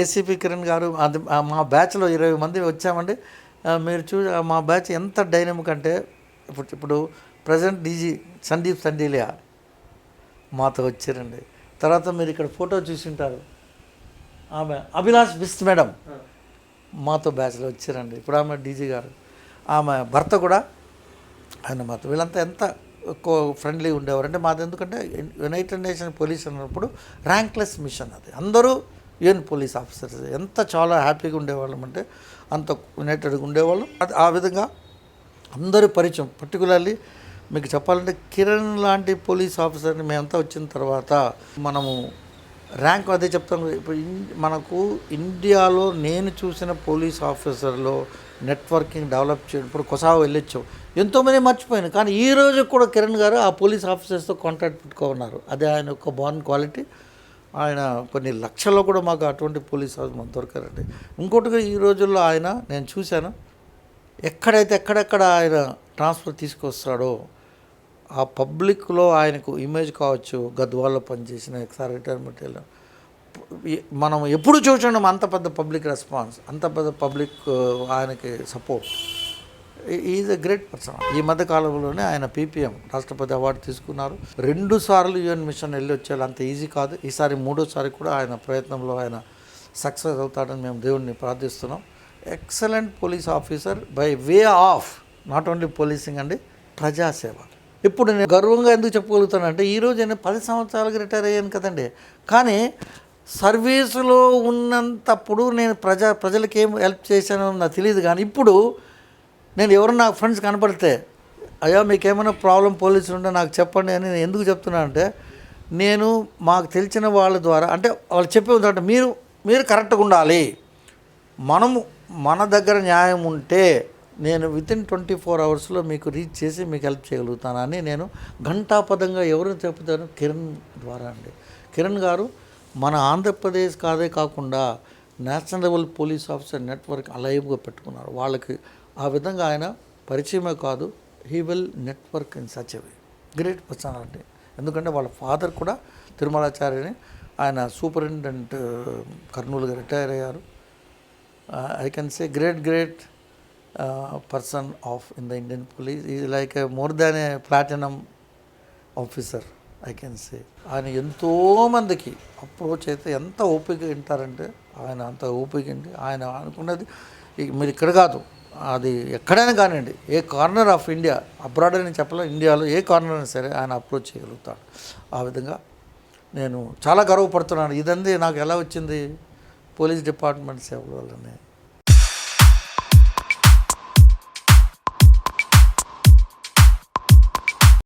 ACP Kiran గారు అది మా బ్యాచ్లో ఇరవై మంది వచ్చామండి. మీరు చూ మా బ్యాచ్ ఎంత డైనమిక్ అంటే ఇప్పుడు ఇప్పుడు ప్రజెంట్ డీజీ సందీప్ సండీలియా మాతో వచ్చారండి. తర్వాత మీరు ఇక్కడ ఫోటో చూసింటారు ఆమె అభిలాష్ బిస్ట్ మేడం మాతో బ్యాచ్లో వచ్చారండి. ఇప్పుడు ఆమె డీజీ గారు. ఆమె భర్త కూడా ఆయన మాతో. వీళ్ళంతా ఎంత ఎక్కువ ఫ్రెండ్లీ ఉండేవారు అంటే మాది ఎందుకంటే యునైటెడ్ నేషన్ పోలీస్ అన్నప్పుడు ర్యాంక్లెస్ మిషన్ అది. అందరూ యుఎన్ పోలీస్ ఆఫీసర్స్? ఎంత చాలా హ్యాపీగా ఉండేవాళ్ళం అంటే అంత యునైటెడ్గా ఉండేవాళ్ళం. అది ఆ విధంగా అందరి పరిచయం పర్టికులర్లీ మీకు చెప్పాలంటే కిరణ్ లాంటి పోలీస్ ఆఫీసర్ని మేమంతా వచ్చిన తర్వాత మనము ర్యాంక్ అదే చెప్తాను. ఇప్పుడు మనకు ఇండియాలో నేను చూసిన పోలీస్ ఆఫీసర్లో నెట్వర్కింగ్ డెవలప్ చేయడం ఇప్పుడు కొసావ వెళ్ళొచ్చాం. ఎంతోమంది మర్చిపోయాను. కానీ ఈ రోజు కూడా కిరణ్ గారు ఆ పోలీస్ ఆఫీసర్స్తో కాంటాక్ట్ పెట్టుకున్నారు అదే ఆయన యొక్క బాన్ క్వాలిటీ ఆయన కొన్ని లక్షల్లో కూడా మాకు అటువంటి పోలీస్ ఆఫీసర్ దొరకారండి. ఇంకోటిగా ఈ రోజుల్లో ఆయన నేను చూశాను ఎక్కడైతే ఎక్కడెక్కడ ఆయన ట్రాన్స్ఫర్ తీసుకొస్తాడో ఆ పబ్లిక్లో ఆయనకు ఇమేజ్ కావచ్చు గద్వాల్లో పనిచేసిన ఎక్సార్ రిటైర్మెంట్ మనం ఎప్పుడు చూచున్నాం అంత పెద్ద పబ్లిక్ రెస్పాన్స్ అంత పెద్ద పబ్లిక్ ఆయనకి support. Is a great person ఈ మధ్య కాలంలోనే ఆయన పీపీఎం రాష్ట్రపతి అవార్డు తీసుకున్నారు. రెండు సార్లు యుఎన్ మిషన్ వెళ్ళి వచ్చేది అంత ఈజీ కాదు. ఈసారి మూడోసారి కూడా ఆయన ప్రయత్నంలో ఆయన సక్సెస్ అవుతాడని మేము దేవుడిని ప్రార్థిస్తున్నాం. Excellent police officer by way of not only policing అండి ప్రజాసేవ. ఇప్పుడు నేను గర్వంగా ఎందుకు చెప్పగలుగుతానంటే ఈరోజు నేను పది సంవత్సరాలకు రిటైర్ అయ్యాను కదండి. కానీ సర్వీసులో ఉన్నంతప్పుడు నేను ప్రజా ప్రజలకి ఏం హెల్ప్ చేశానో నాకు తెలియదు కానీ ఇప్పుడు నేను ఎవరు నాకు ఫ్రెండ్స్ కనపడితే అయ్యా మీకేమైనా ప్రాబ్లం పోలీసులు ఉంటే నాకు చెప్పండి అని నేను ఎందుకు చెప్తున్నానంటే నేను మాకు తెలిసిన వాళ్ళ ద్వారా అంటే వాళ్ళు చెప్పే ఉందంటే మీరు మీరు కరెక్ట్గా ఉండాలి. మనము మన దగ్గర న్యాయం ఉంటే నేను విత్ ఇన్ ట్వంటీ ఫోర్ అవర్స్లో మీకు రీచ్ చేసి మీకు హెల్ప్ చేయగలుగుతానని నేను ఘంటాపదంగా ఎవరు చెప్తాను కిరణ్ ద్వారా అండి. కిరణ్ గారు మన ఆంధ్రప్రదేశ్ కాదే కాకుండా national level police officer network అలైవ్గా పెట్టుకున్నారు. వాళ్ళకి ఆ విధంగా ఆయన పరిచయమే కాదు he will network in such way great personality ఎందుకంటే వాళ్ళ ఫాదర్ కూడా తిరుమలాచార్యని ఆయన సూపరింటెండెంట్ కర్నూలుగా రిటైర్ అయ్యారు. I can say great great person of in the Indian police is like more than a platinum officer I can say ఆయన ఎంతోమందికి approach అయితే ఎంత ఓపిక వింటారంటే ఆయన అంత ఓపిక అండి ఆయన అనుకున్నది మీరు ఇక్కడ కాదు అది ఎక్కడైనా కానివ్వండి ఏ కార్నర్ ఆఫ్ ఇండియా అబ్రాడ్ అని చెప్పలే ఇండియాలో ఏ కార్నర్ అయినా సరే ఆయన అప్రోచ్ చేయగలుగుతాడు. ఆ విధంగా నేను చాలా గర్వపడుతున్నాను. ఇదంది నాకు ఎలా వచ్చింది? పోలీస్ డిపార్ట్మెంట్ సేవల వల్లనే.